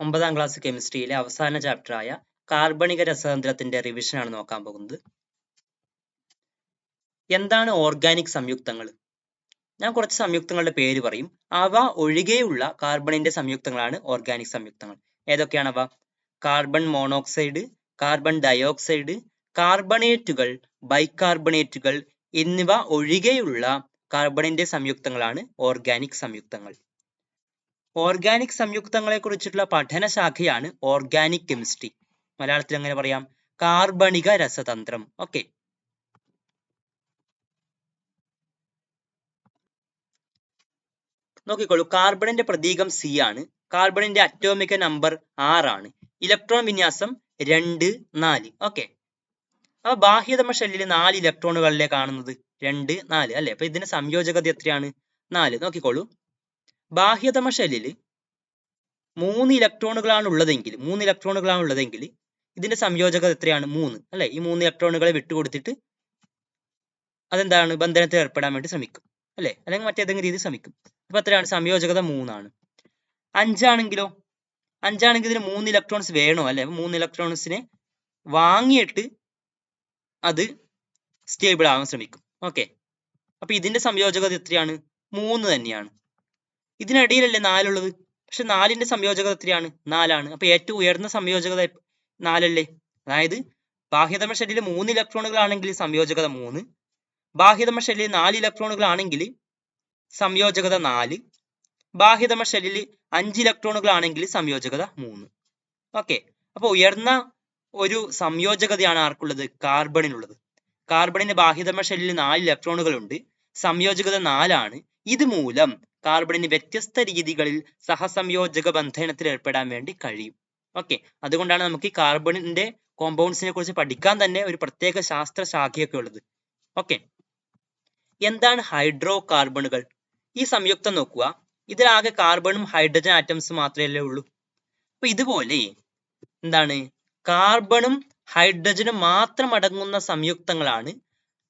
ഒമ്പതാം ക്ലാസ് കെമിസ്ട്രിയിലെ അവസാന ചാപ്റ്ററായ കാർബണിക രസതന്ത്രത്തിന്റെ റിവിഷൻ ആണ് നോക്കാൻ പോകുന്നത്. എന്താണ് ഓർഗാനിക് സംയുക്തങ്ങൾ? ഞാൻ കുറച്ച് സംയുക്തങ്ങളുടെ പേര് പറയും. അവ ഒഴികെയുള്ള കാർബണിന്റെ സംയുക്തങ്ങളാണ് ഓർഗാനിക് സംയുക്തങ്ങൾ. ഏതൊക്കെയാണ് അവ? കാർബൺ മോണോക്സൈഡ് കാർബൺ ഡയോക്സൈഡ് കാർബണേറ്റുകൾ ബൈകാർബണേറ്റുകൾ എന്നിവ ഒഴികെയുള്ള കാർബണിന്റെ സംയുക്തങ്ങളാണ് ഓർഗാനിക് സംയുക്തങ്ങൾ. ഓർഗാനിക് സംയുക്തങ്ങളെ കുറിച്ചിട്ടുള്ള പഠന ശാഖയാണ് ഓർഗാനിക് കെമിസ്ട്രി മലയാളത്തിൽ എങ്ങനെ പറയാം? കാർബണിക രസതന്ത്രം. ഓക്കെ നോക്കിക്കോളൂ. കാർബണിന്റെ പ്രതീകം സി ആണ്. കാർബണിന്റെ അറ്റോമിക നമ്പർ ആറാണ് ഇലക്ട്രോൺ വിന്യാസം രണ്ട് നാല്. ഓക്കെ അപ്പൊ ബാഹ്യതമ ഷെല്ലിൽ നാല് ഇലക്ട്രോണുകളല്ലേ കാണുന്നത് രണ്ട് നാല്. അല്ലെ? അപ്പൊ ഇതിന്റെ സംയോജകത എത്രയാണ്? നാല്. നോക്കിക്കോളൂ. ബാഹ്യതമ ഷെല്ലിൽ മൂന്ന് ഇലക്ട്രോണുകളാണ് ഉള്ളതെങ്കിൽ മൂന്ന് ഇലക്ട്രോണുകളാണ് ഉള്ളതെങ്കിൽ ഇതിന്റെ സംയോജകത എത്രയാണ്? മൂന്ന്. അല്ലെ? ഈ മൂന്ന് ഇലക്ട്രോണുകളെ വിട്ടുകൊടുത്തിട്ട് അതെന്താണ്? ബന്ധനത്തിൽ ഏർപ്പെടാൻ വേണ്ടി ശ്രമിക്കും. അല്ലെ? അല്ലെങ്കിൽ മറ്റേതെങ്കിലും രീതിയിൽ ശ്രമിക്കും. അപ്പൊ എത്രയാണ് സംയോജകത മൂന്നാണ്. അഞ്ചാണെങ്കിലോ? അഞ്ചാണെങ്കിൽ ഇതിന് മൂന്ന് ഇലക്ട്രോൺസ് വേണോ? അല്ലെ? മൂന്ന് ഇലക്ട്രോൺസിനെ വാങ്ങിയിട്ട് അത് സ്റ്റേബിൾ ആവാൻ ശ്രമിക്കും. ഓക്കെ. അപ്പൊ ഇതിന്റെ സംയോജകത എത്രയാണ്? മൂന്ന് തന്നെയാണ്. ഇതിനിടയിലല്ലേ നാലുള്ളത്? പക്ഷെ നാലിന്റെ സംയോജകത എത്രയാണ് നാലാണ്. അപ്പൊ ഏറ്റവും ഉയർന്ന സംയോജകത നാലല്ലേ? അതായത് ബാഹ്യതമ ഷെല്ലിൽ മൂന്ന് ഇലക്ട്രോണുകളാണെങ്കിൽ സംയോജകത മൂന്ന്. ബാഹ്യതമ ഷെല്ലിൽ നാല് ഇലക്ട്രോണുകളാണെങ്കിൽ സംയോജകത നാല്. ബാഹ്യതമ ഷെല്ലിൽ അഞ്ച് ഇലക്ട്രോണുകളാണെങ്കിൽ സംയോജകത മൂന്ന്. ഓക്കെ. അപ്പൊ ഉയർന്ന ഒരു സംയോജകതയാണ് ആർക്കുള്ളത്? കാർബണിനുള്ളത്. കാർബണിന്റെ ബാഹ്യതമ ഷെല്ലിൽ നാല് ഇലക്ട്രോണുകൾ ഉണ്ട് സംയോജകത നാലാണ്. ഇതുമൂലം കാർബണിന് വ്യത്യസ്ത രീതികളിൽ സഹസംയോജക ബന്ധനത്തിൽ ഏർപ്പെടാൻ വേണ്ടി കഴിയും. ഓക്കെ അതുകൊണ്ടാണ് നമുക്ക് ഈ കാർബണിന്റെ കോമ്പൗണ്ട്സിനെ കുറിച്ച് പഠിക്കാൻ തന്നെ ഒരു പ്രത്യേക ശാസ്ത്ര ശാഖയൊക്കെ ഉള്ളത്. ഓക്കെ എന്താണ് ഹൈഡ്രോ കാർബണുകൾ ഈ സംയുക്തം നോക്കുക. ഇതിലാകെ കാർബണും ഹൈഡ്രജൻ ആറ്റംസ് മാത്രമല്ലേ ഉള്ളൂ. അപ്പൊ ഇതുപോലെ എന്താണ്? കാർബണും ഹൈഡ്രജനും മാത്രം അടങ്ങുന്ന സംയുക്തങ്ങളാണ്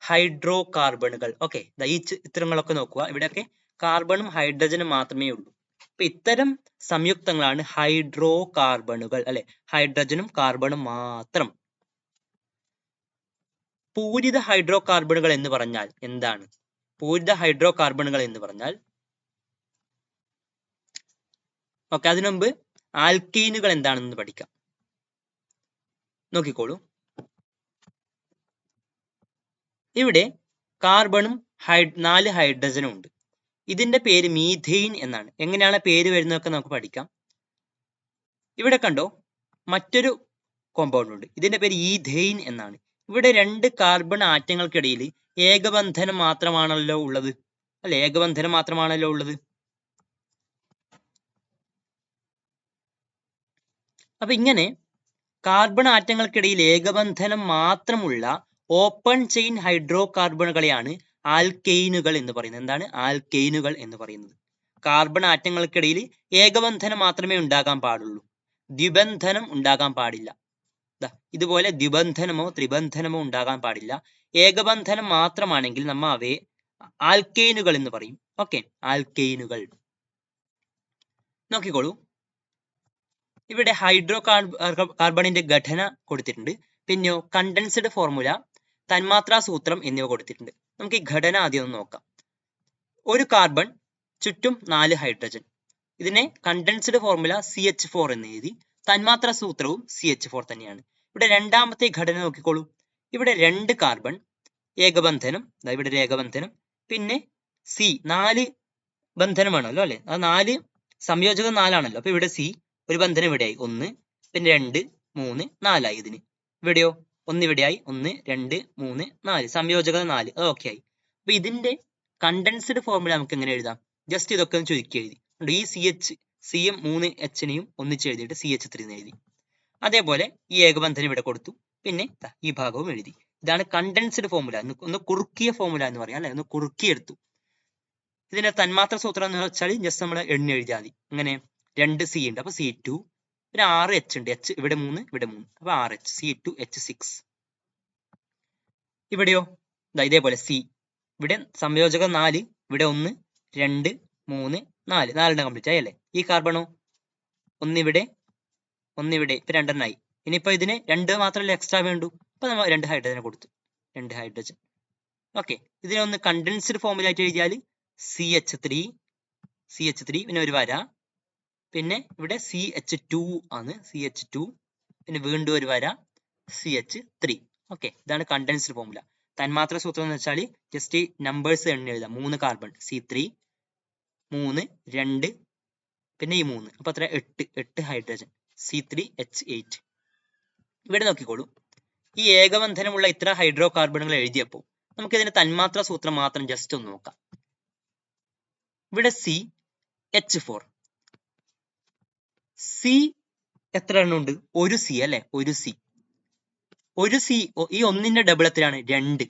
ഹൈഡ്രോ കാർബണുകൾ ഓക്കെ ഈ ചിത്രങ്ങളൊക്കെ നോക്കുക. ഇവിടെയൊക്കെ കാർബണും ഹൈഡ്രജനും മാത്രമേ ഉള്ളൂ. അപ്പൊ ഇത്തരം സംയുക്തങ്ങളാണ് ഹൈഡ്രോ കാർബണുകൾ അല്ലെ? ഹൈഡ്രജനും കാർബണും മാത്രം. പൂരിത ഹൈഡ്രോ കാർബണുകൾ എന്ന് പറഞ്ഞാൽ എന്താണ്? പൂരിത ഹൈഡ്രോ കാർബണുകൾ എന്ന് പറഞ്ഞാൽ ഓക്കെ അതിനു മുമ്പ് ആൽക്കീനുകൾ എന്താണെന്ന് പഠിക്കാം. നോക്കിക്കോളൂ. ഇവിടെ കാർബണും ഹൈഡ് നാല് ഹൈഡ്രജനും ഉണ്ട്. ഇതിന്റെ പേര് മീഥെയിൻ എന്നാണ്. എങ്ങനെയാണ് പേര് വരുന്നതൊക്കെ നമുക്ക് പഠിക്കാം. ഇവിടെ കണ്ടോ മറ്റൊരു കോമ്പൗണ്ട് ഉണ്ട്. ഇതിന്റെ പേര് ഈഥെയിൻ എന്നാണ്. ഇവിടെ രണ്ട് കാർബൺ ആറ്റങ്ങൾക്കിടയിൽ ഏകബന്ധനം മാത്രമാണല്ലോ ഉള്ളത്. അല്ലെ? ഏകബന്ധനം മാത്രമാണല്ലോ ഉള്ളത്. അപ്പൊ ഇങ്ങനെ കാർബൺ ആറ്റങ്ങൾക്കിടയിൽ ഏകബന്ധനം മാത്രമുള്ള ഓപ്പൺ ചെയിൻ ഹൈഡ്രോ കാർബണുകളെയാണ് ആൽക്കെയിനുകൾ എന്ന് പറയുന്നത്. എന്താണ്? ആൽക്കെയിനുകൾ എന്ന് പറയുന്നത്. കാർബൺ ആറ്റങ്ങൾക്കിടയിൽ ഏകബന്ധനം മാത്രമേ ഉണ്ടാകാൻ പാടുള്ളൂ. ദ്വിബന്ധനം ഉണ്ടാകാൻ പാടില്ല. ഇതുപോലെ ദ്വിബന്ധനമോ ത്രിബന്ധനമോ ഉണ്ടാകാൻ പാടില്ല. ഏകബന്ധനം മാത്രമാണെങ്കിൽ നമ്മ അവയെ ആൽക്കെയിനുകൾ എന്ന് പറയും. ഓക്കെ ആൽക്കെയിനുകൾ. നോക്കിക്കോളൂ. ഇവിടെ ഹൈഡ്രോ കാർബണിന്റെ ഘടന കൊടുത്തിട്ടുണ്ട്. പിന്നെയോ കണ്ടൻസ്ഡ് ഫോർമുല തന്മാത്രാ സൂത്രം എന്നിവ കൊടുത്തിട്ടുണ്ട്. നമുക്ക് ഈ ഘടന ആദ്യം ഒന്ന് നോക്കാം. ഒരു കാർബൺ ചുറ്റും നാല് ഹൈഡ്രജൻ ഇതിനെ condensed formula C H four എന്ന് എഴുതി. തന്മാത്ര സൂത്രവും സി എച്ച് ഫോർ തന്നെയാണ്. ഇവിടെ രണ്ടാമത്തെ ഘടന നോക്കിക്കോളൂ. ഇവിടെ രണ്ട് കാർബൺ ഏകബന്ധനം ഇവിടെ ഒരു ഏകബന്ധനം പിന്നെ സി നാല് ബന്ധനമാണല്ലോ അല്ലെ? അത് നാല് സംയോജകം നാലാണല്ലോ. അപ്പൊ ഇവിടെ സി ഒരു ബന്ധനം ഇവിടെയായി. ഒന്ന് പിന്നെ രണ്ട് മൂന്ന് നാലായി ഇതിന്. ഇവിടെയോ? ഒന്ന് ഇവിടെയായി ഒന്ന് രണ്ട് മൂന്ന് നാല്. സംയോജകത നാല്. ഓക്കെ ആയി. അപ്പൊ ഇതിന്റെ കണ്ടൻസ്ഡ് ഫോർമുല നമുക്ക് എങ്ങനെ എഴുതാം? ജസ്റ്റ് ഇതൊക്കെ ഒന്ന് ചുരുക്കി എഴുതി. ഈ സി എച്ച് സി എം മൂന്ന് എച്ചിനെയും ഒന്നിച്ച് എഴുതിയിട്ട് സി എച്ച് ത്രീ എഴുതി. അതേപോലെ ഈ ഏകബന്ധനം ഇവിടെ കൊടുത്തു. പിന്നെ ഈ ഭാഗവും എഴുതി. ഇതാണ് കണ്ടൻസ്ഡ് ഫോർമുല ഒന്ന് കുറുക്കിയ ഫോർമുല എന്ന് പറയാം അല്ലെ? ഒന്ന് കുറുക്കിയെടുത്തു. ഇതിന്റെ തന്മാത്ര സൂത്രം എന്ന് വെച്ചാൽ ജസ്റ്റ് നമ്മൾ എണ്ണി എഴുതിയാൽ മതി. അങ്ങനെ രണ്ട് സി ഉണ്ട്. അപ്പൊ സി ടു പിന്നെ ആറ് എച്ച് ഉണ്ട്. എച്ച് ഇവിടെ മൂന്ന് ഇവിടെ മൂന്ന്. അപ്പൊ ആറ് H C two H six ഇവിടെയോ? ഇതേപോലെ സി ഇവിടെ സംയോജകം നാല് ഇവിടെ ഒന്ന് രണ്ട് മൂന്ന് നാല്. നാലെണ്ണം കംപ്ലീറ്റ് ആയല്ലേ ഈ കാർബണോ ഒന്നിവിടെ ഒന്നിവിടെ. ഇപ്പൊ രണ്ടെണ്ണമായി ഇനിയിപ്പോ ഇതിന് രണ്ട് മാത്രമല്ലേ എക്സ്ട്രാ വേണ്ടു? അപ്പൊ നമ്മൾ രണ്ട് ഹൈഡ്രജനെ കൊടുത്തു. രണ്ട് ഹൈഡ്രജൻ ഓക്കെ ഇതിനെ ഒന്ന് കണ്ടൻസ്ഡ് ഫോമിലായിട്ട് എഴുതിയാൽ C H three C H three പിന്നെ ഒരു വര. പിന്നെ ഇവിടെ സി എച്ച് ടു ആണ്. സി എച്ച് ടു പിന്നെ വീണ്ടും ഒരു വര. സി എച്ച് ത്രീ ഓക്കെ ഇതാണ് കണ്ടൻസ്ഡ് ഫോമുല തന്മാത്ര സൂത്രം എന്ന് വെച്ചാൽ ജസ്റ്റ് നമ്പേഴ്സ് എണ്ണി എഴുതാം. മൂന്ന് കാർബൺ സി ത്രീ മൂന്ന് രണ്ട് പിന്നെ ഈ മൂന്ന്. അപ്പൊ അത്ര എട്ട് എട്ട് hydrogen C three H eight ഇവിടെ നോക്കിക്കോളൂ. ഈ ഏകബന്ധനമുള്ള ഇത്ര ഹൈഡ്രോ കാർബണുകൾ എഴുതിയപ്പോൾ നമുക്ക് ഇതിന്റെ തന്മാത്ര സൂത്രം മാത്രം ജസ്റ്റ് ഒന്ന് നോക്കാം. ഇവിടെ സി എച്ച് ഫോർ സി എത്ര എണ്ണം ഉണ്ട്? ഒരു സി അല്ലെ? ഒരു സി ഒരു സി ഈ ഒന്നിന്റെ ഡബിൾ എത്രയാണ്? രണ്ട്.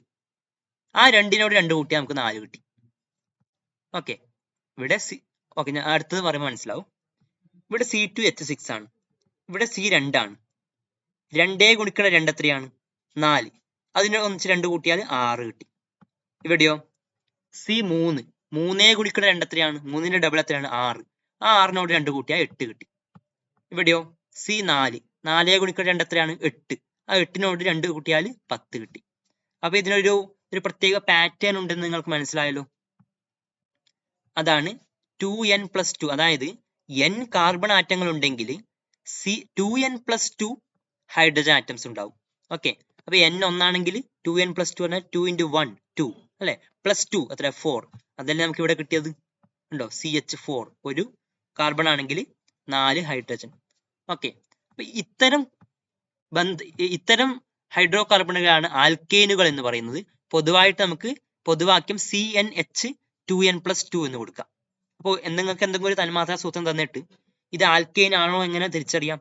ആ രണ്ടിനോട് രണ്ട് കൂട്ടി നമുക്ക് നാല് കിട്ടി. ഓക്കെ ഇവിടെ സി ഓക്കെ ഞാൻ അടുത്തത് പറയുമ്പോൾ മനസ്സിലാവും. ഇവിടെ സി ടു എച്ച് സിക്സ് ആണ്. ഇവിടെ സി രണ്ടാണ്. രണ്ടേ ഗുണിക്കണ രണ്ട് എത്രയാണ്? നാല്. അതിനെ ഒന്നിച്ച് രണ്ട് കൂട്ടിയാൽ ആറ് കിട്ടി. ഇവിടെയോ? സി മൂന്ന്. മൂന്നേ ഗുണിക്കണ രണ്ട് എത്രയാണ്? മൂന്നിന്റെ ഡബിൾ എത്രയാണ്? ആറ്. ആ ആറിനോട് രണ്ട് കൂട്ടിയാൽ എട്ട് കിട്ടി. ഇവിടെയോ? സി നാല്. നാലേ ഗുണിക്കണ രണ്ട് എത്രയാണ്? എട്ട്. ആ എട്ടിനോട് രണ്ട് കൂട്ടിയാൽ പത്ത് കിട്ടി. അപ്പൊ ഇതിനൊരു ഒരു പ്രത്യേക പാറ്റേൺ ഉണ്ടെന്ന് നിങ്ങൾക്ക് മനസ്സിലായല്ലോ? അതാണ് ടു എൻ പ്ലസ് ടു അതായത് എൻ കാർബൺ ആറ്റങ്ങൾ ഉണ്ടെങ്കിൽ C two n plus two hydrogen atoms ഉണ്ടാവും. ഓക്കെ. അപ്പൊ എൻ ഒന്നാണെങ്കിൽ ടു എൻ പ്ലസ് ടു പറഞ്ഞാൽ ടു ഇന്റു വൺ ടു അല്ലെ? പ്ലസ് ടു അത്ര ഫോർ അതല്ലേ നമുക്ക് ഇവിടെ കിട്ടിയത്? ഉണ്ടോ? സി എച്ച് ഫോർ ഒരു കാർബൺ ആണെങ്കിൽ നാല് ഹൈഡ്രജൻ ഓക്കെ അപ്പൊ ഇത്തരം ബന്ധ ഇത്തരം ഹൈഡ്രോ കാർബണുകളാണ് ആൽക്കേനുകൾ എന്ന് പറയുന്നത്. പൊതുവായിട്ട് നമുക്ക് പൊതുവാക്യം C n H two n plus two എന്ന് കൊടുക്കാം. അപ്പോൾ നിങ്ങൾക്ക് എന്തെങ്കിലും ഒരു തന്മാത്രാ സൂത്രം തന്നിട്ട് ഇത് ആൽക്കെയിൻ ആണോ എങ്ങനെ തിരിച്ചറിയാം?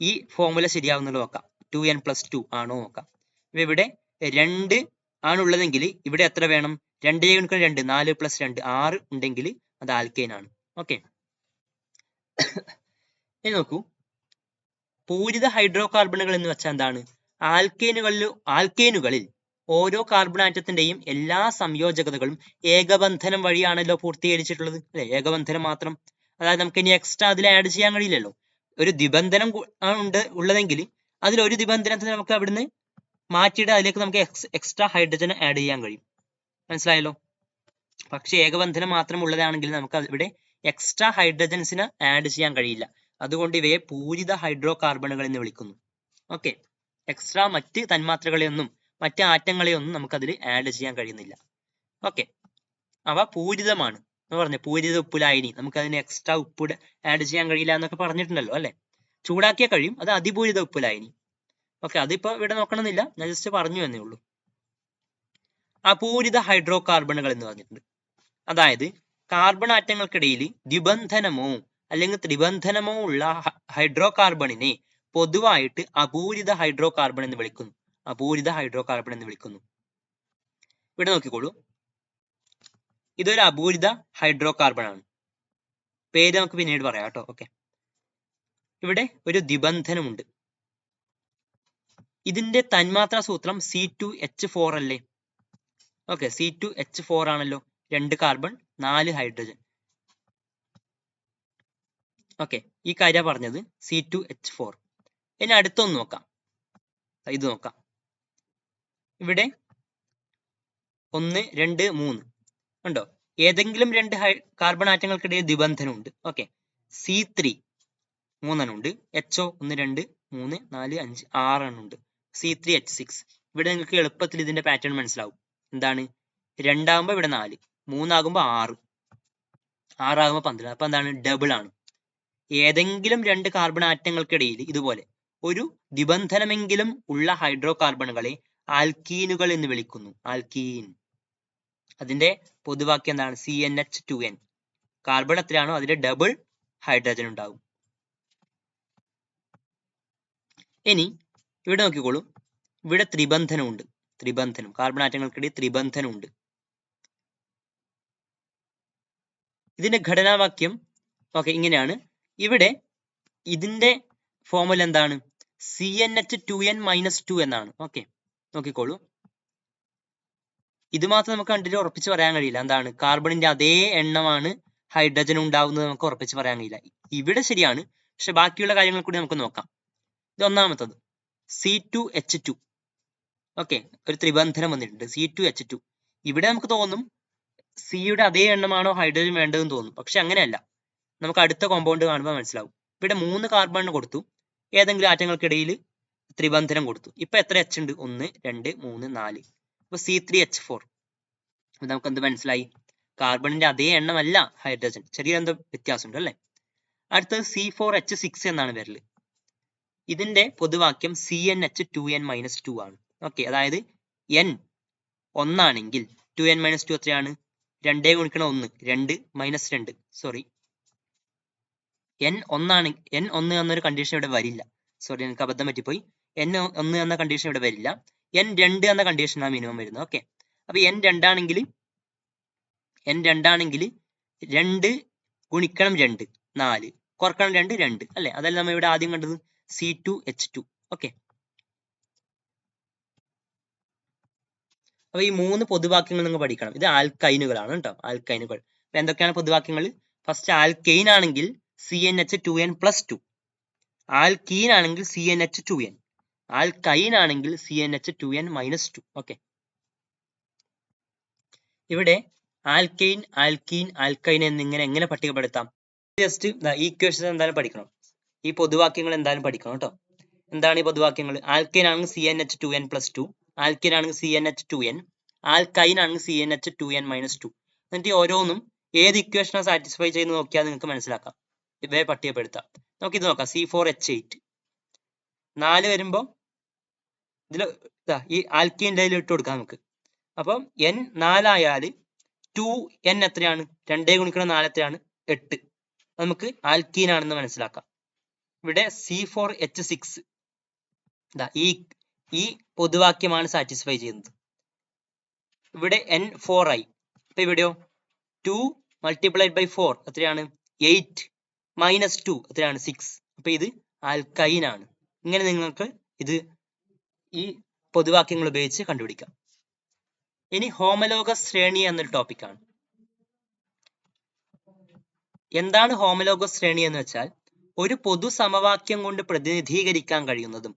ഈ ഫോർമുല ശരിയാവുന്നത് നോക്കാം. ടു എൻ പ്ലസ് ടു ആണോ നോക്കാം. ഇപ്പൊ ഇവിടെ രണ്ട് ആണുള്ളതെങ്കിൽ ഇവിടെ എത്ര വേണം? രണ്ടേ ഗുണിക്കണം രണ്ട് നാല് പ്ലസ് രണ്ട് ആറ് ഉണ്ടെങ്കിൽ അത് ആൽക്കെയിൻ ആണ്. ഓക്കെ ഇനി നോക്കൂ. പൂരിത ഹൈഡ്രോ കാർബണുകൾ എന്ന് വെച്ചാൽ എന്താണ്? ആൽക്കേനുകളിൽ ആൽക്കേനുകളിൽ ഓരോ കാർബൺ ആറ്റത്തിന്റെയും എല്ലാ സംയോജകതകളും ഏകബന്ധനം വഴിയാണല്ലോ പൂർത്തീകരിച്ചിട്ടുള്ളത്. അല്ലെ? ഏകബന്ധനം മാത്രം. അതായത് നമുക്ക് ഇനി എക്സ്ട്രാ അതിൽ ആഡ് ചെയ്യാൻ കഴിയില്ലല്ലോ. ഒരു ദിബന്ധനം കു- ഉണ്ട് ഉള്ളതെങ്കിൽ അതിൽ ഒരു ദിബന്ധനത്തിന് നമുക്ക് അവിടുന്ന് മാറ്റിയിട്ട് അതിലേക്ക് നമുക്ക് എക്സ്ട്രാ ഹൈഡ്രജൻ ആഡ് ചെയ്യാൻ കഴിയും. മനസ്സിലായല്ലോ? പക്ഷെ ഏകബന്ധനം മാത്രം ഉള്ളതാണെങ്കിൽ നമുക്ക് ഇവിടെ എക്സ്ട്രാ ഹൈഡ്രജൻസിന് ആഡ് ചെയ്യാൻ കഴിയില്ല. അതുകൊണ്ട് ഇവയെ പൂരിത ഹൈഡ്രോ കാർബണുകൾ എന്ന് വിളിക്കുന്നു. ഓക്കെ എക്സ്ട്രാ മറ്റ് തന്മാത്രകളെയൊന്നും മറ്റ് ആറ്റങ്ങളെയൊന്നും നമുക്ക് അതിൽ ആഡ് ചെയ്യാൻ കഴിയുന്നില്ല. ഓക്കെ അവ പൂരിതമാണ്. എന്ന് പറഞ്ഞു പൂരിത ഉപ്പുലായനി. നമുക്ക് അതിന് എക്സ്ട്രാ ഉപ്പ് ആഡ് ചെയ്യാൻ കഴിയില്ല എന്നൊക്കെ പറഞ്ഞിട്ടുണ്ടല്ലോ അല്ലെ? ചൂടാക്കിയാൽ കഴിയും. അത് അതിപൂരിത ഉപ്പുലായനി. ഓക്കെ അതിപ്പോ ഇവിടെ നോക്കണമെന്നില്ല. ഞാൻ ജസ്റ്റ് പറഞ്ഞു എന്നേ ഉള്ളൂ. അപൂരിത ഹൈഡ്രോ കാർബണുകൾ എന്ന് പറഞ്ഞിട്ടുണ്ട്. അതായത് കാർബൺ ആറ്റങ്ങൾക്കിടയിൽ ദ്വിബന്ധനമോ അല്ലെങ്കിൽ ത്രിബന്ധനമോ ഉള്ള ഹൈഡ്രോ കാർബണിനെ പൊതുവായിട്ട് അപൂരിത ഹൈഡ്രോ കാർബൺ എന്ന് വിളിക്കുന്നു. അപൂരിത ഹൈഡ്രോ കാർബൺ എന്ന് വിളിക്കുന്നു. ഇവിടെ നോക്കിക്കോളൂ. ഇതൊരു അപൂരിത ഹൈഡ്രോ കാർബൺ ആണ് പേര് നമുക്ക് പിന്നീട് പറയാം കേട്ടോ. ഓക്കെ ഇവിടെ ഒരു ദ്വിബന്ധനമുണ്ട്. ഇതിന്റെ തന്മാത്രാ സൂത്രം സി ടു എച്ച് ഫോർ അല്ലേ? Okay C two H four ആണല്ലോ. രണ്ട് കാർബൺ നാല് ഹൈഡ്രജൻ ഓക്കെ ഈ കാര്യം പറഞ്ഞത് സി ടു എച്ച് ഫോർ ഇനി അടുത്തൊന്ന് നോക്കാം. ഇത് നോക്കാം. ഇവിടെ ഒന്ന് രണ്ട് മൂന്ന്. ഉണ്ടോ? ഏതെങ്കിലും രണ്ട് കാർബൺ ആറ്റങ്ങൾക്കിടയിൽ ദ്വിബന്ധനമുണ്ട് ഓക്കെ സി ത്രീ മൂന്നെണ്ണം ഉണ്ട് എച്ച് ഒ ഒന്ന് രണ്ട് മൂന്ന് നാല് അഞ്ച് ആറെണ്ണം ഉണ്ട് സി ത്രീ എച്ച് സിക്സ് ഇവിടെ നിങ്ങൾക്ക് എളുപ്പത്തിൽ ഇതിന്റെ പാറ്റേൺ മനസ്സിലാവും. എന്താണ്? രണ്ടാകുമ്പോൾ ഇവിടെ നാല് മൂന്നാകുമ്പോൾ ആറ്. ആറാകുമ്പോൾ പന്ത്രണ്ട്. അപ്പൊ എന്താണ്? ഡബിൾ ആണ്. ഏതെങ്കിലും രണ്ട് കാർബൺ ആറ്റങ്ങൾക്കിടയിൽ ഇതുപോലെ ഒരു നിബന്ധനമെങ്കിലും ഉള്ള ഹൈഡ്രോ കാർബണുകളെ ആൽക്കീനുകൾ എന്ന് വിളിക്കുന്നു. ആൽക്കീൻ അതിന്റെ പൊതുവാക്യം എന്താണ്? C n H two n carbon എത്രയാണോ അതിന്റെ ഡബിൾ ഹൈഡ്രജൻ ഉണ്ടാവും. ഇനി ഇവിടെ നോക്കിക്കോളൂ. ഇവിടെ ത്രിബന്ധനമുണ്ട്. ത്രിബന്ധനം. കാർബൺ ആറ്റങ്ങൾക്കിടയിൽ ത്രിബന്ധനമുണ്ട്. ഇതിന്റെ ഘടനാവാക്യം ഓക്കെ ഇങ്ങനെയാണ്. ഇവിടെ ഇതിന്റെ ഫോമുല എന്താണ്? C n H two n minus two എന്നാണ്. ഓക്കെ നോക്കിക്കോളൂ. ഇത് മാത്രം നമുക്ക് കണ്ടിട്ട് ഉറപ്പിച്ച് പറയാൻ കഴിയില്ല. എന്താണ്? കാർബണിന്റെ അതേ എണ്ണമാണ് ഹൈഡ്രജൻ ഉണ്ടാവുന്നത് നമുക്ക് ഉറപ്പിച്ച് പറയാൻ കഴിയില്ല. ഇവിടെ ശരിയാണ്. പക്ഷെ ബാക്കിയുള്ള കാര്യങ്ങൾ കൂടി നമുക്ക് നോക്കാം. ഇത് ഒന്നാമത്തത്. C two H two okay ഒരു ത്രിബന്ധനം വന്നിട്ടുണ്ട്. സി ടു എച്ച് ടു ഇവിടെ നമുക്ക് തോന്നും സിയുടെ അതേ എണ്ണമാണോ ഹൈഡ്രജൻ വേണ്ടതെന്ന് തോന്നും. പക്ഷെ അങ്ങനെയല്ല. നമുക്ക് അടുത്ത കോമ്പൗണ്ട് കാണുമ്പോൾ മനസ്സിലാവും. ഇവിടെ മൂന്ന് കാർബൺ കൊടുത്തു. ഏതെങ്കിലും ആറ്റങ്ങൾക്കിടയിൽ ത്രിബന്ധനം കൊടുത്തു. ഇപ്പൊ എത്ര എച്ച് ഉണ്ട്? ഒന്ന് രണ്ട് മൂന്ന് നാല്. അപ്പൊ സി ത്രീ എച്ച് ഫോർ നമുക്ക് എന്ത് മനസ്സിലായി? കാർബണിന്റെ അതേ എണ്ണമല്ല ഹൈഡ്രജൻ ചെറിയ എന്തോ വ്യത്യാസമുണ്ട് അല്ലേ? അടുത്തത് സി ഫോർ എച്ച് സിക്സ് എന്നാണ് വരൽ. ഇതിന്റെ പൊതുവാക്യം C n H two n minus two ആണ്. ഓക്കെ അതായത് എൻ ഒന്നാണെങ്കിൽ ടു എൻ മൈനസ് ടു എത്രയാണ്? രണ്ടേ ഗുണിക്കണം ഒന്ന്. രണ്ട് മൈനസ് രണ്ട്. സോറി എൻ ഒന്നാണ് എൻ ഒന്ന് എന്നൊരു കണ്ടീഷൻ ഇവിടെ വരില്ല. സോറി എനിക്ക് അബദ്ധം പറ്റിപ്പോയി. എൻ ഒന്ന് എന്ന കണ്ടീഷൻ ഇവിടെ വരില്ല. എൻ രണ്ട് എന്ന കണ്ടീഷനാണ് മിനിമം വരുന്നത്. ഓക്കെ അപ്പൊ എൻ രണ്ടാണെങ്കിൽ എൻ രണ്ടാണെങ്കിൽ രണ്ട് ഗുണിക്കണം രണ്ട് നാല്. കുറക്കണം രണ്ട് രണ്ട്. അല്ലെ? അതല്ല നമ്മൾ ഇവിടെ ആദ്യം കണ്ടത്? C two H two okay അപ്പൊ ഈ മൂന്ന് പൊതുവാക്യങ്ങൾ നിങ്ങൾ പഠിക്കണം. ഇത് ആൽക്കൈനുകളാണ് കേട്ടോ. ആൽക്കൈനുകൾ അപ്പൊ എന്തൊക്കെയാണ് പൊതുവാക്യങ്ങൾ ഫസ്റ്റ് ആൽക്കൈൻ ആണെങ്കിൽ C n H two n plus two alkene ആണെങ്കിൽ C n H two n alkyne ആണെങ്കിൽ C n H two n minus two okay ഇവിടെ ആൽക്കൈൻ ആൽക്കീൻ ആൽക്കൈൻ എന്നിങ്ങനെ എങ്ങനെ പട്ടികപ്പെടുത്താം? ജസ്റ്റ് ഈ ഇക്വേഷൻ എന്തായാലും പഠിക്കണം. ഈ പൊതുവാക്യങ്ങൾ എന്തായാലും പഠിക്കണം കേട്ടോ. എന്താണ് ഈ പൊതുവാക്യങ്ങൾ? ആൽക്കൈൻ ആണെങ്കിൽ C n H two n plus two alkene ആണെങ്കിൽ C n H two n alkyne ആണെങ്കിൽ C n H two n minus two എന്നിട്ട് ഓരോന്നും ഏത് ഇക്വേഷനാണ് സാറ്റിസ്ഫൈ ചെയ്യുന്നത് നോക്കിയാൽ നിങ്ങൾക്ക് മനസ്സിലാക്കാം. ഇവയെ പട്ടികപ്പെടുത്താം. നമുക്ക് ഇത് നോക്കാം. സി ഫോർ എച്ച് എയ്റ്റ് നാല് വരുമ്പോൾ ഇതിൽ ഈ ആൽക്കീന്റെ ഇട്ട് കൊടുക്കാം നമുക്ക്. അപ്പം എൻ നാലായാൽ ടു എൻ എത്രയാണ്? രണ്ടേ ഗുണിക്കണം നാല് എത്രയാണ്? എട്ട്. നമുക്ക് ആൽക്കീൻ ആണെന്ന് മനസ്സിലാക്കാം. ഇവിടെ സി ഫോർ എച്ച് സിക്സ് ഈ ഈ പൊതുവാക്യമാണ് സാറ്റിസ്ഫൈ ചെയ്യുന്നത്. ഇവിടെ എൻ ഫോർ ആയി. അപ്പൊ ഇവിടെയോ ടു മൾട്ടിപ്ലൈഡ് ബൈ ഫോർ എത്രയാണ്? എയ്റ്റ് മൈനസ് ടു എത്രയാണ് സിക്സ് അപ്പൊ ഇത് ആൽക്കൈൻ ആണ്. ഇങ്ങനെ നിങ്ങൾക്ക് ഇത് ഈ പൊതുവാക്യങ്ങൾ ഉപയോഗിച്ച് കണ്ടുപിടിക്കാം. ഇനി ഹോമലോഗസ് ശ്രേണി എന്നൊരു ടോപ്പിക്കാണ് എന്താണ് ഹോമലോഗസ് ശ്രേണി എന്ന് വെച്ചാൽ ഒരു പൊതു സമവാക്യം കൊണ്ട് പ്രതിനിധീകരിക്കാൻ കഴിയുന്നതും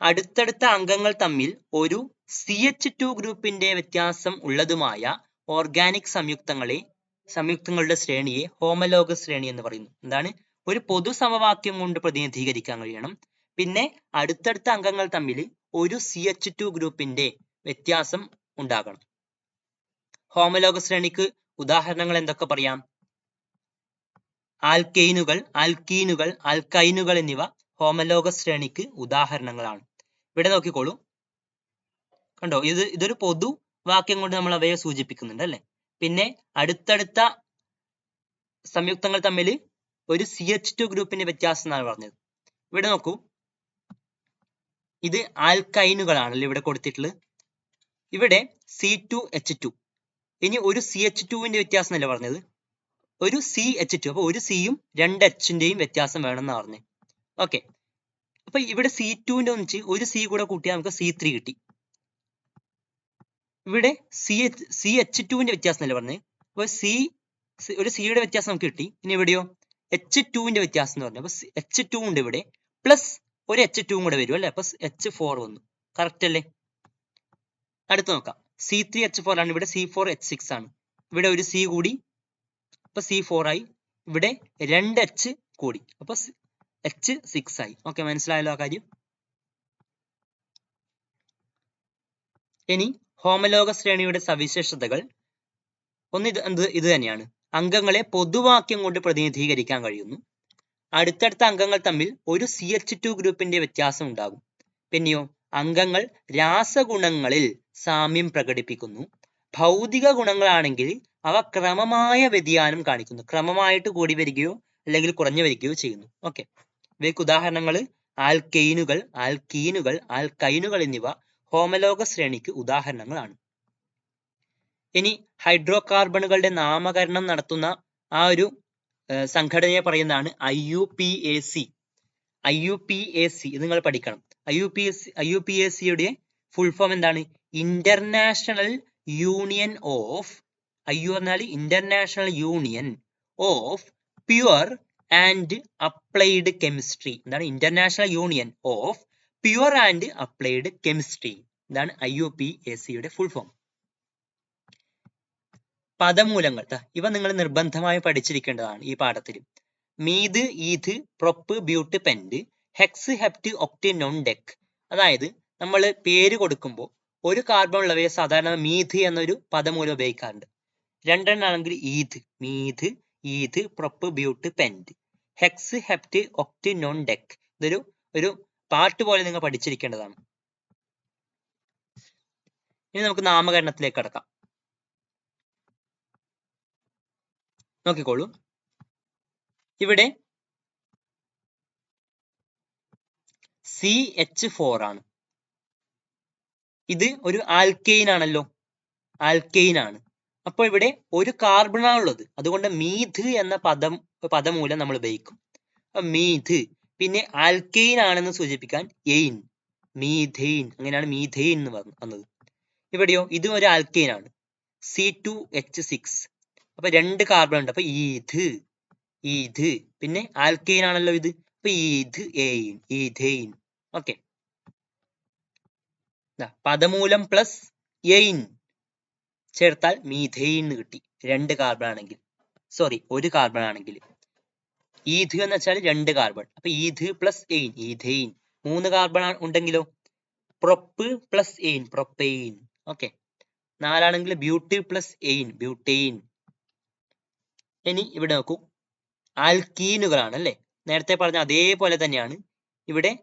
അടുത്തടുത്ത അംഗങ്ങൾ തമ്മിൽ ഒരു സി എച്ച് ടു ഗ്രൂപ്പിന്റെ വ്യത്യാസം ഉള്ളതുമായ ഓർഗാനിക് സംയുക്തങ്ങളെ സംയുക്തങ്ങളുടെ ശ്രേണിയെ ഹോമലോഗ ശ്രേണി എന്ന് പറയുന്നു. എന്താണ്? ഒരു പൊതു സമവാക്യം കൊണ്ട് പ്രതിനിധീകരിക്കാൻ കഴിയണം. പിന്നെ അടുത്തടുത്ത അംഗങ്ങൾ തമ്മിൽ ഒരു സി എച്ച് ടു ഗ്രൂപ്പിന്റെ വ്യത്യാസം ഉണ്ടാകണം. ഹോമലോഗ ശ്രേണിക്ക് ഉദാഹരണങ്ങൾ എന്തൊക്കെ പറയാം? ആൽക്കെയിനുകൾ ആൽക്കീനുകൾ ആൽക്കൈനുകൾ എന്നിവ ഹോമലോഗ ശ്രേണിക്ക് ഉദാഹരണങ്ങളാണ്. ഇവിടെ നോക്കിക്കോളൂ. കണ്ടോ? ഇത് ഇതൊരു പൊതു വാക്യം കൊണ്ട് നമ്മൾ അവയെ സൂചിപ്പിക്കുന്നുണ്ട് അല്ലെ? പിന്നെ അടുത്തടുത്ത സംയുക്തങ്ങൾ തമ്മിൽ ഒരു സി എച്ച് ടു ഗ്രൂപ്പിന്റെ വ്യത്യാസം എന്നാണ് പറഞ്ഞത്. ഇവിടെ നോക്കൂ. ഇത് ആൽക്കൈനുകളാണല്ലോ ഇവിടെ കൊടുത്തിട്ടുള്ളത്? ഇവിടെ സി ടു എച്ച് ടു ഇനി ഒരു സി എച്ച് ടുവിന്റെ വ്യത്യാസം അല്ലേ പറഞ്ഞത്? ഒരു സി എച്ച് ടു അപ്പൊ ഒരു സിയും രണ്ട് എച്ചിന്റെയും വ്യത്യാസം വേണമെന്നാണ് പറഞ്ഞത്. ഓക്കെ. അപ്പൊ ഇവിടെ സി ടുവിന്റെ ഒന്നിച്ച് ഒരു സി കൂടെ കൂട്ടിയാൽ നമുക്ക് സി ത്രീ കിട്ടി. ഇവിടെ സി എച്ച് സി എച്ച് ടുവിന്റെ വ്യത്യാസം അല്ലേ പറഞ്ഞത് അപ്പൊ സി ഒരു സിയുടെ വ്യത്യാസം നമുക്ക് കിട്ടി. ഇനി എവിടെയോ? എച്ച് ടുവിന്റെ വ്യത്യാസം എന്ന് പറഞ്ഞു. അപ്പൊ എച്ച് ടു ഉണ്ട് ഇവിടെ. പ്ലസ് ഒരു എച്ച് ടുവും കൂടെ വരും അല്ലെ? അപ്പൊ എച്ച് ഫോർ വന്നു. കറക്റ്റ് അല്ലേ? അടുത്ത് നോക്കാം. സി ത്രീ എച്ച് ഫോർ ആണ്. ഇവിടെ സി ഫോർ എച്ച് സിക്സ് ആണ്. ഇവിടെ ഒരു സി കൂടി. അപ്പൊ സി ഫോർ ആയി. ഇവിടെ രണ്ട് എച്ച് കൂടി. അപ്പൊ എച്ച് സിക്സ് ആയി. ഓക്കെ മനസ്സിലായല്ലോ ആ കാര്യം? ഇനി ഹോമലോക ശ്രേണിയുടെ സവിശേഷതകൾ ഒന്ന് ഇത് ഇത് തന്നെയാണ്. അംഗങ്ങളെ പൊതുവാക്യം കൊണ്ട് പ്രതിനിധീകരിക്കാൻ കഴിയുന്നു. അടുത്തടുത്ത അംഗങ്ങൾ തമ്മിൽ ഒരു സി എച്ച് ടു ഗ്രൂപ്പിന്റെ വ്യത്യാസം ഉണ്ടാകും. പിന്നെയോ അംഗങ്ങൾ രാസഗുണങ്ങളിൽ സാമ്യം പ്രകടിപ്പിക്കുന്നു. ഭൗതിക ഗുണങ്ങളാണെങ്കിൽ അവ ക്രമമായ വ്യതിയാനം കാണിക്കുന്നു. ക്രമമായിട്ട് കൂടി വരികയോ അല്ലെങ്കിൽ കുറഞ്ഞു വരികയോ ചെയ്യുന്നു. ഓക്കെ. ഇവയ്ക്ക് ഉദാഹരണങ്ങൾ ആൽക്കെയിനുകൾ ആൽക്കീനുകൾ ആൽക്കൈനുകൾ എന്നിവ ഹോമലോക ശ്രേണിക്ക് ഉദാഹരണങ്ങളാണ്. ഇനി ഹൈഡ്രോ കാർബണുകളുടെ നാമകരണം നടത്തുന്ന ആ ഒരു സംഘടനയെ പറയുന്നതാണ് I U P A C. I U P A C ഇത് നിങ്ങൾ പഠിക്കണം. I U P S I U P A സിയുടെ ഫുൾ ഫോം എന്താണ്? International union of I U എന്നാൽ international union of pure and applied chemistry എന്താണ്? International union of pure and applied chemistry ഇതാണ് I O P A സിയുടെ full form പദമൂലങ്ങൾ ഇവ നിങ്ങൾ നിർബന്ധമായി പഠിച്ചിരിക്കേണ്ടതാണ് ഈ പാഠത്തിൽ. Meth eth prop but pent hex hept oct non dec അതായത് നമ്മൾ പേര് കൊടുക്കുമ്പോൾ ഒരു കാർബൺ ഉള്ളവയെ സാധാരണ മീത് എന്നൊരു പദമൂലം ഉപയോഗിക്കാറുണ്ട്. രണ്ടെണ്ണാണെങ്കിൽ eth meth eth prop but pent. Hex hept oct non dec ഇതൊരു ഒരു പാർട്ട് പോലെ നിങ്ങൾ പഠിച്ചിരിക്കേണ്ടതാണ്. ഇനി നമുക്ക് നാമകരണത്തിലേക്ക് കടക്കാം. നോക്കിക്കോളൂ. ഇവിടെ സി എച്ച് ഫോർ ആണ്. ഇത് ഒരു ആൽക്കെയിൻ ആണല്ലോ. ആൽക്കെയിൻ ആണ്. അപ്പോൾ ഇവിടെ ഒരു കാർബൺ ആണുള്ളത് അതുകൊണ്ട് മീഥ് എന്ന പദം പദമൂലം നമ്മൾ ഉപയോഗിക്കും. മീഥ് പിന്നെ ആൽക്കെയിൻ ആണെന്ന് സൂചിപ്പിക്കാൻ എയിൻ മീഥെയിൻ. അങ്ങനെയാണ് മീഥെയിൻ എന്ന് പറഞ്ഞത് വന്നത്. ഇവിടെയോ ഇതും ഒരു ആൽക്കൈൻ ആണ്. സി ടു എച്ച് സിക്സ് അപ്പൊ രണ്ട് കാർബൺ ഉണ്ട്. അപ്പൊ ഈത് ഈത് പിന്നെ ആൽക്കൈൻ ആണല്ലോ ഇത്. അപ്പൊ ഈത് എയിൻ ഈഥെയിൻ ഓക്കെ പദമൂലം പ്ലസ് എയിൻ ചേർത്താൽ മീഥെയിൻ എന്ന് കിട്ടി. രണ്ട് കാർബൺ ആണെങ്കിൽ. സോറി ഒരു കാർബൺ ആണെങ്കിൽ. ഈത് എന്ന് വെച്ചാൽ രണ്ട് കാർബൺ അപ്പൊ ഈത് പ്ലസ് എയിൻ ഈഥെയിൻ മൂന്ന് കാർബൺ ഉണ്ടെങ്കിലോ? Prop plus ane propane okay നാലാണെങ്കിൽ but plus ane butane ഇനി ഇവിടെ നോക്കൂ. ആൽക്കീനുകളാണ് അല്ലേ? നേരത്തെ പറഞ്ഞ അതേപോലെ തന്നെയാണ്. ഇവിടെ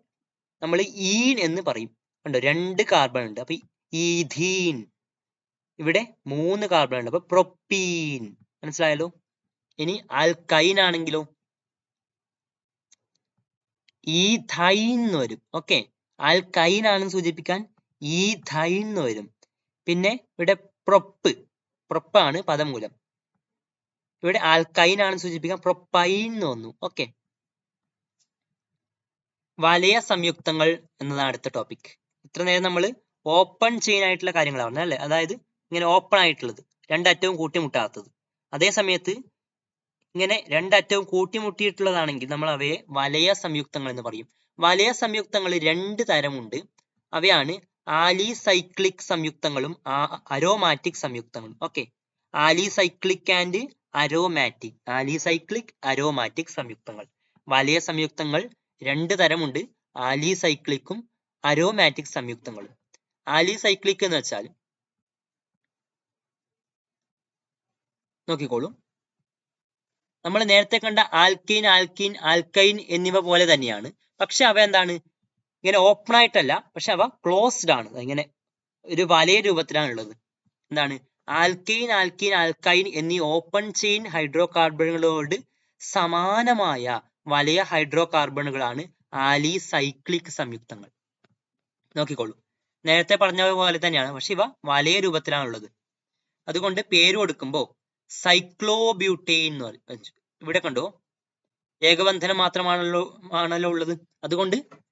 നമ്മൾ ഈൻ എന്ന് പറയും. കണ്ടോ? രണ്ട് കാർബൺ ഉണ്ട്. അപ്പൊ ഈഥീൻ ഇവിടെ മൂന്ന് കാർബൺ ഉണ്ട്. അപ്പൊ പ്രൊപ്പീൻ മനസ്സിലായല്ലോ? ഇനി ആൽക്കൈൻ ആണെങ്കിലോ? ഈഥൈൻ എന്ന് വരും. ഓക്കെ ആൽക്കൈൻ ആണെന്ന് സൂചിപ്പിക്കാൻ ഈഥൈൻ എന്ന് വരും. പിന്നെ ഇവിടെ പ്രൊപ്പ് പ്രൊപ്പാണ് പദമൂലം. ഇവിടെ ആൽക്കൈൻ ആണ് സൂചിപ്പിക്കാൻ പ്രൊപ്പൈൻ എന്ന് വന്നു ഓക്കെ വലയ സംയുക്തങ്ങൾ എന്നതാണ് അടുത്ത ടോപ്പിക് ഇത്ര നേരം നമ്മൾ ഓപ്പൺ ചെയിൻ ആയിട്ടുള്ള കാര്യങ്ങളാണ് അല്ലേ? അതായത് ഇങ്ങനെ ഓപ്പൺ ആയിട്ടുള്ളത് രണ്ടറ്റവും കൂട്ടിമുട്ടാത്തത്. അതേ സമയത്ത് ഇങ്ങനെ രണ്ടറ്റവും കൂട്ടിമുട്ടിയിട്ടുള്ളതാണെങ്കിൽ നമ്മൾ അവയെ വലയ സംയുക്തങ്ങൾ എന്ന് പറയും. വലയ സംയുക്തങ്ങൾ രണ്ട് തരമുണ്ട്. അവയാണ് ആലിസൈക്ലിക് സംയുക്തങ്ങളും aromatic സംയുക്തങ്ങളും. Okay alicyclic and aromatic. Alicyclic aromatic സംയുക്തങ്ങൾ. വലയ സംയുക്തങ്ങൾ രണ്ട് തരമുണ്ട്. ആലിസൈക്ലിക്കും അരോമാറ്റിക് സംയുക്തങ്ങളും. ആലിസൈക്ലിക് എന്ന് വെച്ചാൽ നോക്കിക്കോളൂ. നമ്മൾ നേരത്തെ കണ്ട ആൽക്കീൻ ആൽക്കീൻ ആൽക്കൈൻ എന്നിവ പോലെ തന്നെയാണ്. പക്ഷെ അവ എന്താണ്? ഇങ്ങനെ ഓപ്പൺ ആയിട്ടല്ല പക്ഷെ അവ ക്ലോസ്ഡ് ആണ്. ഇങ്ങനെ ഒരു വലയ രൂപത്തിലാണ് ഉള്ളത്. എന്താണ്? ആൽക്കൈൻ ആൽക്കൈൻ ആൽക്കൈൻ എന്നീ ഓപ്പൺ ചെയിൻ ഹൈഡ്രോ കാർബണുകളോട് സമാനമായ വലയ ഹൈഡ്രോ കാർബണുകളാണ് ആലി സൈക്ലിക് സംയുക്തങ്ങൾ. നോക്കിക്കോളൂ. നേരത്തെ പറഞ്ഞ പോലെ തന്നെയാണ് പക്ഷെ ഇവ വലയ രൂപത്തിലാണുള്ളത് അതുകൊണ്ട് പേര് കൊടുക്കുമ്പോൾ സൈക്ലോബ്യൂട്ടെയിൻ എന്ന് പറയും. ഇവിടെ കണ്ടോ? ഏകബന്ധനം മാത്രമാണല്ലോ ആണല്ലോ ഉള്ളത്. അതുകൊണ്ട്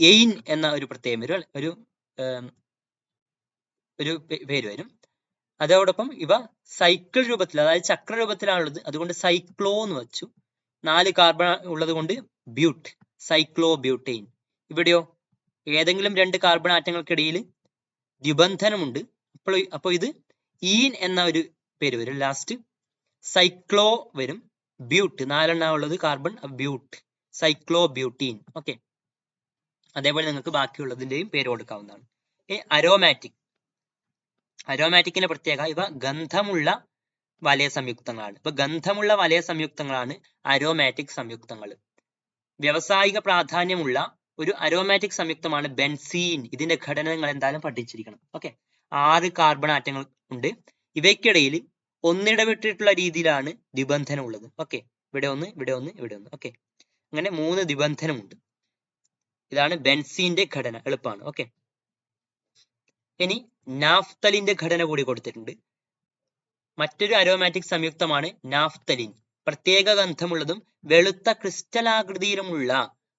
എയിൻ എന്ന ഒരു പ്രത്യേകം വരും? ഒരു ഒരു പേര് വരും. അതോടൊപ്പം ഇവ സൈക്കിൾ രൂപത്തിൽ അതായത് ചക്ര രൂപത്തിലാണുള്ളത് അതുകൊണ്ട് സൈക്ലോ എന്ന് വെച്ചു. നാല് കാർബൺ ഉള്ളത് കൊണ്ട് ബ്യൂട്ട് സൈക്ലോ ബ്യൂട്ടെയിൻ ഇവിടെയോ ഏതെങ്കിലും രണ്ട് കാർബൺ ആറ്റങ്ങൾക്കിടയിൽ ദ്വിബന്ധനമുണ്ട്. അപ്പോൾ അപ്പോൾ ഇത് ഈൻ എന്ന ഒരു പേര് വരും. ലാസ്റ്റ് സൈക്ലോ വരും. ബ്യൂട്ട് നാലെണ്ണ ഉള്ളത് carbon but cyclo butene okay. അതേപോലെ നിങ്ങൾക്ക് ബാക്കിയുള്ളതിന്റെയും പേര് കൊടുക്കാവുന്നതാണ്. ഈ അരോമാറ്റിക് അരോമാറ്റിക്കിന്റെ പ്രത്യേക ഇവ ഗന്ധമുള്ള വലയ സംയുക്തങ്ങളാണ്. ഇപ്പൊ ഗന്ധമുള്ള വലയ സംയുക്തങ്ങളാണ് അരോമാറ്റിക് സംയുക്തങ്ങൾ. വ്യാവസായിക പ്രാധാന്യമുള്ള ഒരു അരോമാറ്റിക് സംയുക്തമാണ് ബെൻസീൻ ഇതിന്റെ ഘടന നിങ്ങൾ എന്തായാലും പഠിച്ചിരിക്കണം. ഓക്കെ ആറ് കാർബൺ ആറ്റങ്ങൾ ഉണ്ട്. ഇവയ്ക്കിടയിൽ ഒന്നിടവിട്ടിട്ടുള്ള രീതിയിലാണ് നിബന്ധനം ഉള്ളത്. ഓക്കെ ഇവിടെ ഒന്ന് ഇവിടെ ഒന്ന് ഇവിടെ ഒന്ന്. ഓക്കെ അങ്ങനെ മൂന്ന് ദ്വിബന്ധനമുണ്ട്. ഇതാണ് ബെൻസീന്റെ ഘടന എളുപ്പമാണ് ഓക്കെ ഇനി നാഫ്തലിന്റെ ഘടന കൂടി കൊടുത്തിട്ടുണ്ട്. മറ്റൊരു അരോമാറ്റിക് സംയുക്തമാണ് നാഫ്തലിൻ. പ്രത്യേക ഗന്ധമുള്ളതും വെളുത്ത ക്രിസ്റ്റലാകൃതിയിലുമുള്ള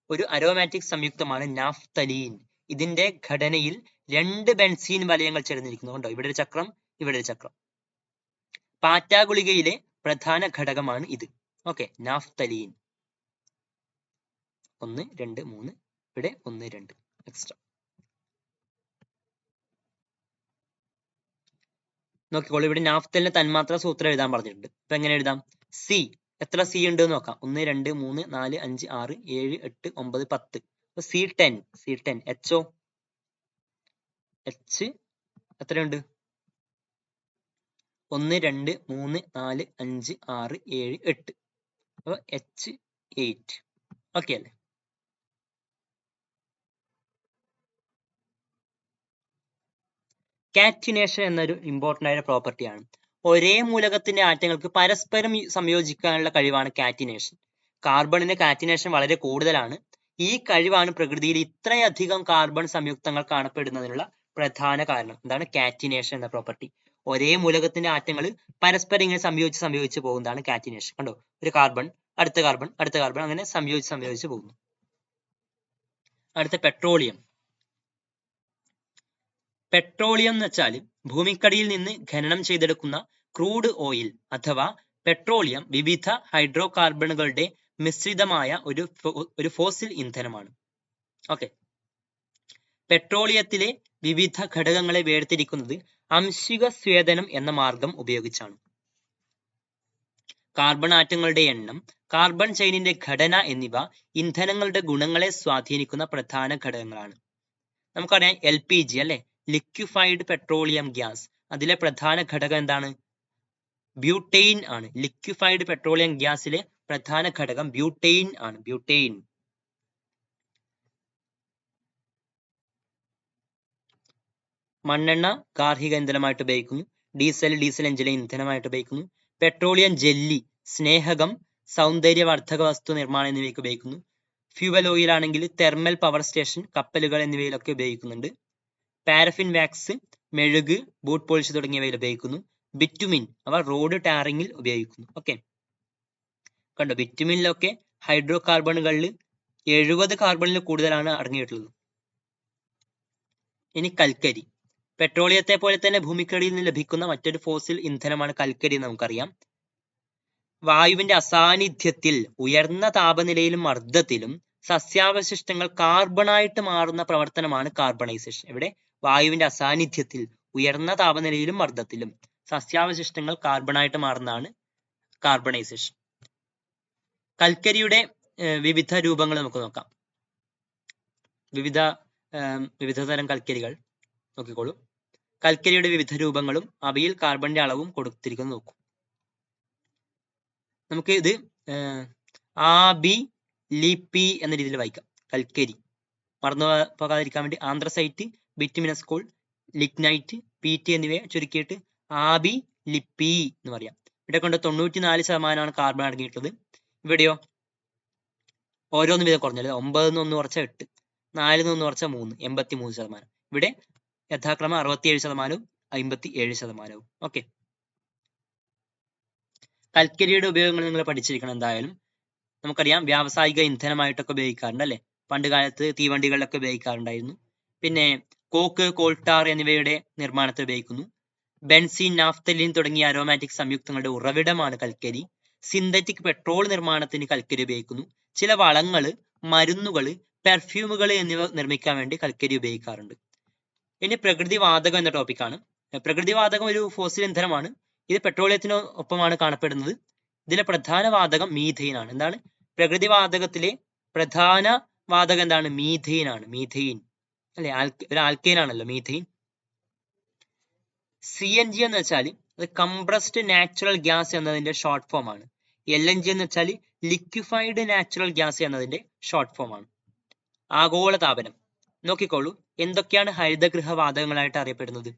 ഒരു അരോമാറ്റിക് സംയുക്തമാണ് നാഫ്തലീൻ. ഇതിന്റെ ഘടനയിൽ രണ്ട് ബെൻസീൻ വലയങ്ങൾ ചേർന്നിരിക്കുന്നു കണ്ടോ ഇവിടെ ഒരു ചക്രം ഇവിടെ ഒരു ചക്രം. പാറ്റ ഗുളികയിലെ പ്രധാന ഘടകമാണ് ഇത്. Okay naphthalene. ഒന്ന് രണ്ട് മൂന്ന് ഇവിടെ ഒന്ന് രണ്ട് എക്സ്ട്രാ നോക്കിക്കോളൂ ഇവിടെ നാഫ്തലിന് തന്മാത്ര സൂത്രം എഴുതാൻ പറഞ്ഞിട്ടുണ്ട്. ഇപ്പൊ എങ്ങനെ എഴുതാം? സി എത്ര സി ഉണ്ട് നോക്കാം. ഒന്ന് രണ്ട് മൂന്ന് നാല് അഞ്ച് ആറ് ഏഴ് എട്ട് ഒമ്പത് പത്ത്. അപ്പൊ C ten C ten H O H എത്രയുണ്ട്? ഒന്ന് രണ്ട് മൂന്ന് നാല് അഞ്ച് ആറ് ഏഴ് എട്ട്. അപ്പൊ എച്ച് എയ്റ്റ് ഓക്കെ അല്ലേ? കാറ്റിനേഷൻ എന്നൊരു ഇമ്പോർട്ടന്റ് ആയ പ്രോപ്പർട്ടിയാണ് ഒരേ മൂലകത്തിന്റെ ആറ്റങ്ങൾക്ക് പരസ്പരം സംയോജിക്കാനുള്ള കഴിവാണ് കാറ്റിനേഷൻ കാർബണിന് കാറ്റിനേഷൻ വളരെ കൂടുതലാണ്. ഈ കഴിവാണ് പ്രകൃതിയിൽ ഇത്രയധികം കാർബൺ സംയുക്തങ്ങൾ കാണപ്പെടുന്നതിനുള്ള പ്രധാന കാരണം. എന്താണ് കാറ്റിനേഷൻ എന്ന പ്രോപ്പർട്ടി ഒരേ മൂലകത്തിന്റെ ആറ്റങ്ങൾ പരസ്പരം ഇങ്ങനെ സംയോജിച്ച് സംയോജിച്ച് പോകുന്നതാണ് കാറ്റിനേഷൻ കണ്ടോ? ഒരു കാർബൺ അടുത്ത കാർബൺ അടുത്ത കാർബൺ അങ്ങനെ സംയോജിച്ച് സംയോജിച്ച് പോകുന്നു. അടുത്ത പെട്രോളിയം പെട്രോളിയം എന്ന് വെച്ചാൽ ഭൂമിക്കടിയിൽ നിന്ന് ഖനനം ചെയ്തെടുക്കുന്ന ക്രൂഡ് ഓയിൽ അഥവാ പെട്രോളിയം വിവിധ ഹൈഡ്രോ കാർബണുകളുടെ മിശ്രിതമായ ഒരു ഒരു ഫോസിൽ ഇന്ധനമാണ്. ഓക്കെ. പെട്രോളിയത്തിലെ വിവിധ ഘടകങ്ങളെ വേർതിരിക്കുന്നത് അംശിക സ്വേദനം എന്ന മാർഗം ഉപയോഗിച്ചാണ്. കാർബൺ ആറ്റങ്ങളുടെ എണ്ണം കാർബൺ ചെയിനിന്റെ ഘടന എന്നിവ ഇന്ധനങ്ങളുടെ ഗുണങ്ങളെ സ്വാധീനിക്കുന്ന പ്രധാന ഘടകങ്ങളാണ്. നമുക്കറിയാം എൽ പി ജി അല്ലെ? ലിക്വിഫൈഡ് പെട്രോളിയം ഗ്യാസ് അതിലെ പ്രധാന ഘടകം എന്താണ്? ബ്യൂട്ടെയിൻ ആണ്. ലിക്വിഫൈഡ് പെട്രോളിയം ഗ്യാസിലെ പ്രധാന ഘടകം ബ്യൂട്ടെയിൻ ആണ്. ബ്യൂട്ടെയിൻ മണ്ണെണ്ണ ഗാർഹിക ഇന്ധനമായിട്ട് ഉപയോഗിക്കുന്നു. ഡീസൽ ഡീസൽ എഞ്ചിലെ ഇന്ധനമായിട്ട് ഉപയോഗിക്കുന്നു. പെട്രോളിയം ജെല്ലി സ്നേഹകം സൗന്ദര്യവർദ്ധക വസ്തു നിർമ്മാണം എന്നിവയ്ക്ക് ഉപയോഗിക്കുന്നു. ഫ്യൂവൽ ഓയിൽ ആണെങ്കിൽ തെർമൽ പവർ സ്റ്റേഷൻ കപ്പലുകൾ എന്നിവയിലൊക്കെ ഉപയോഗിക്കുന്നുണ്ട്. പാരഫിൻ വാക്സ് മെഴുക് ബൂട്ട് പോളിഷ് തുടങ്ങിയവയിൽ ഉപയോഗിക്കുന്നു. ബിറ്റുമിൻ അവ റോഡ് ടാറിങ്ങിൽ ഉപയോഗിക്കുന്നു. ഓക്കെ. കണ്ടോ ബിറ്റുമിനിലൊക്കെ ഹൈഡ്രോ കാർബണുകളിൽ എഴുപത് കാർബണിൽ കൂടുതലാണ് അടങ്ങിയിട്ടുള്ളത്. ഇനി കൽക്കരി. പെട്രോളിയത്തെ പോലെ തന്നെ ഭൂമിക്കടിയിൽ നിന്ന് ലഭിക്കുന്ന മറ്റൊരു ഫോസിൽ ഇന്ധനമാണ് കൽക്കരി നമുക്കറിയാം. വായുവിന്റെ അസാന്നിധ്യത്തിൽ ഉയർന്ന താപനിലയിലും മർദ്ദത്തിലും സസ്യാവശിഷ്ടങ്ങൾ കാർബണായിട്ട് മാറുന്ന പ്രവർത്തനമാണ് കാർബണൈസേഷൻ ഇവിടെ വായുവിന്റെ അസാന്നിധ്യത്തിൽ ഉയർന്ന താപനിലയിലും മർദ്ദത്തിലും സസ്യാവശിഷ്ടങ്ങൾ കാർബണായിട്ട് മാറുന്നതാണ് കാർബണൈസേഷൻ കൽക്കരിയുടെ വിവിധ രൂപങ്ങൾ നമുക്ക് നോക്കാം. വിവിധ വിവിധ തരം കൽക്കരികൾ നോക്കിക്കോളൂ. കൽക്കരിയുടെ വിവിധ രൂപങ്ങളും അവയിൽ കാർബണിന്റെ അളവും കൊടുത്തിരിക്കുന്നു നോക്കൂ. നമുക്ക് ഇത് ആബി ലിപി എന്ന രീതിയിൽ വായിക്കാം. കൽക്കരി. മറന്നു പോകാതിരിക്കാൻ വേണ്ടി anthracite bituminous coal lignite P T എന്നിവയെ ചുരുക്കിയിട്ട് ആബി ലിപ്പി എന്ന് പറയാം. ഇവിടെ കൊണ്ട് തൊണ്ണൂറ്റി നാല് ശതമാനമാണ് കാർബൺ അടങ്ങിയിട്ടുള്ളത്. ഇവിടെയോ? ഓരോന്ന് വീതം കുറഞ്ഞത് ഒമ്പതിൽ നിന്ന് ഒന്ന് കുറച്ച എട്ട് നാലിൽ നിന്ന് ഒന്ന് കുറച്ച മൂന്ന് എൺപത്തി മൂന്ന് ശതമാനം. ഇവിടെ യഥാക്രമം അറുപത്തിയേഴ് ശതമാനവും അമ്പത്തി ഏഴ് ശതമാനവും. ഓക്കെ. കൽക്കരിയുടെ ഉപയോഗങ്ങൾ നിങ്ങൾ പഠിച്ചിരിക്കണം എന്തായാലും. നമുക്കറിയാം വ്യാവസായിക ഇന്ധനമായിട്ടൊക്കെ ഉപയോഗിക്കാറുണ്ട് അല്ലെ? പണ്ട് കാലത്ത് തീവണ്ടികളിലൊക്കെ ഉപയോഗിക്കാറുണ്ടായിരുന്നു. പിന്നെ കോക്ക് കോൾട്ടാർ എന്നിവയുടെ നിർമ്മാണത്തിൽ ഉപയോഗിക്കുന്നു. ബെൻസീൻ നാഫ്തലിൻ തുടങ്ങിയ അരോമാറ്റിക് സംയുക്തങ്ങളുടെ ഉറവിടമാണ് കൽക്കരി. സിന്തറ്റിക് പെട്രോൾ നിർമ്മാണത്തിന് കൽക്കരി ഉപയോഗിക്കുന്നു. ചില വളങ്ങൾ മരുന്നുകൾ പെർഫ്യൂമുകൾ എന്നിവ നിർമ്മിക്കാൻ വേണ്ടി കൽക്കരി ഉപയോഗിക്കാറുണ്ട്. ഇനി പ്രകൃതിവാതകം എന്ന ടോപ്പിക്കാണ് പ്രകൃതിവാതകം ഒരു ഫോസിൽ ഇന്ധനമാണ്. ഇത് പെട്രോളിയത്തിന് ഒപ്പമാണ് കാണപ്പെടുന്നത്. ഇതിലെ പ്രധാന വാതകം മീഥെയിൻ ആണ്. എന്താണ്? പ്രകൃതിവാതകത്തിലെ പ്രധാന വാതകം എന്താണ്? മീഥെയിൻ ആണ്. മീഥെയിൻ അല്ലെ? ഒരു ആൽക്കൈൻ ആണല്ലോ മീഥൈൻ സി എൻ ജി എന്ന് വെച്ചാൽ അത് കംപ്രസ്ഡ് നാച്ചുറൽ ഗ്യാസ് എന്നതിന്റെ ഷോർട്ട് ഫോം ആണ്. എൽ എൻ ജി എന്ന് വെച്ചാൽ ലിക്വിഫൈഡ് നാച്ചുറൽ ഗ്യാസ് എന്നതിന്റെ ഷോർട്ട് ഫോം ആണ്. ആഗോള താപനം നോക്കിക്കോളൂ എന്തൊക്കെയാണ് ഹരിതഗൃഹ വാതകങ്ങളായിട്ട് അറിയപ്പെടുന്നത്?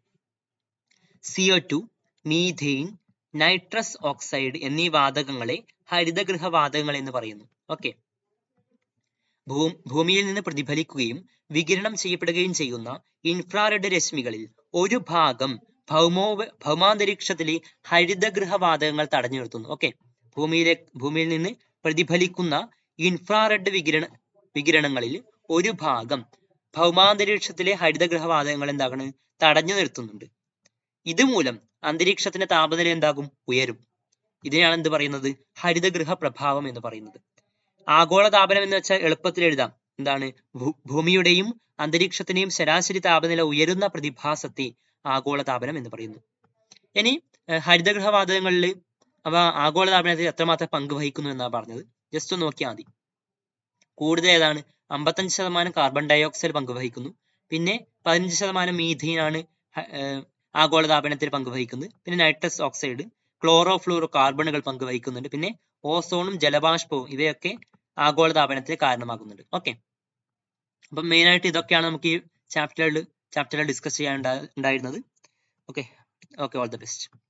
CO two methane nitrous oxide എന്നീ വാതകങ്ങളെ ഹരിതഗൃഹ വാതകങ്ങൾ എന്ന് പറയുന്നു. ഓക്കെ ഭൂ ഭൂമിയിൽ നിന്ന് പ്രതിഫലിക്കുകയും വികിരണം ചെയ്യപ്പെടുകയും ചെയ്യുന്ന ഇൻഫ്രാറെഡ് രശ്മികളിൽ ഒരു ഭാഗം ഭൗമോ ഭൗമാന്തരീക്ഷത്തിലെ ഹരിതഗൃഹ വാതകങ്ങൾ തടഞ്ഞു നിർത്തുന്നു. ഓക്കെ ഭൂമിയിലെ ഭൂമിയിൽ നിന്ന് പ്രതിഫലിക്കുന്ന ഇൻഫ്രാറെഡ് വികിരണ വികിരണങ്ങളിൽ ഒരു ഭാഗം ഭൗമാന്തരീക്ഷത്തിലെ ഹരിതഗൃഹ വാതകങ്ങൾ എന്താണ്? തടഞ്ഞു നിർത്തുന്നുണ്ട്. ഇതുമൂലം അന്തരീക്ഷത്തിന്റെ താപനില എന്താകും? ഉയരും. ഇതിനെയാണ് എന്ത് പറയുന്നത്? ഹരിതഗൃഹ പ്രഭാവം എന്ന് പറയുന്നത്. ആഗോളതാപനം എന്ന് വെച്ചാൽ എളുപ്പത്തിൽ എഴുതാം. എന്താണ്? ഭൂമിയുടെയും അന്തരീക്ഷത്തിന്റെയും ശരാശരി താപനില ഉയരുന്ന പ്രതിഭാസത്തെ ആഗോളതാപനം എന്ന് പറയുന്നു. ഇനി ഹരിതഗൃഹവാതകങ്ങളിൽ അവ ആഗോളതാപനത്തിൽ എത്രമാത്രം പങ്ക് വഹിക്കുന്നു എന്നാണ് പറഞ്ഞത്. ജസ്റ്റ് ഒന്ന് നോക്കിയാൽ മതി. കൂടുതൽ ഏതാണ്? അമ്പത്തഞ്ച് ശതമാനം കാർബൺ ഡയോക്സൈഡ് പങ്കുവഹിക്കുന്നു പിന്നെ പതിനഞ്ച് ശതമാനം ഏർ ആഗോളതാപനത്തിൽ പങ്കുവഹിക്കുന്നത് പിന്നെ നൈട്രസ് ഓക്സൈഡ് ക്ലോറോ ഫ്ലൂറോ കാർബണുകൾ പങ്കുവഹിക്കുന്നുണ്ട് പിന്നെ ഓസോണും ജലബാഷ്പവും ഇവയൊക്കെ ആഗോളതാപനത്തിന് കാരണമാകുന്നുണ്ട്. ഓക്കെ അപ്പം മെയിൻ ആയിട്ട് ഇതൊക്കെയാണ് നമുക്ക് ഈ ചാപ്റ്ററിൽ ചാപ്റ്ററിൽ ഡിസ്കസ് ചെയ്യാൻ ഉണ്ടായിരുന്നത്. Okay okay all the best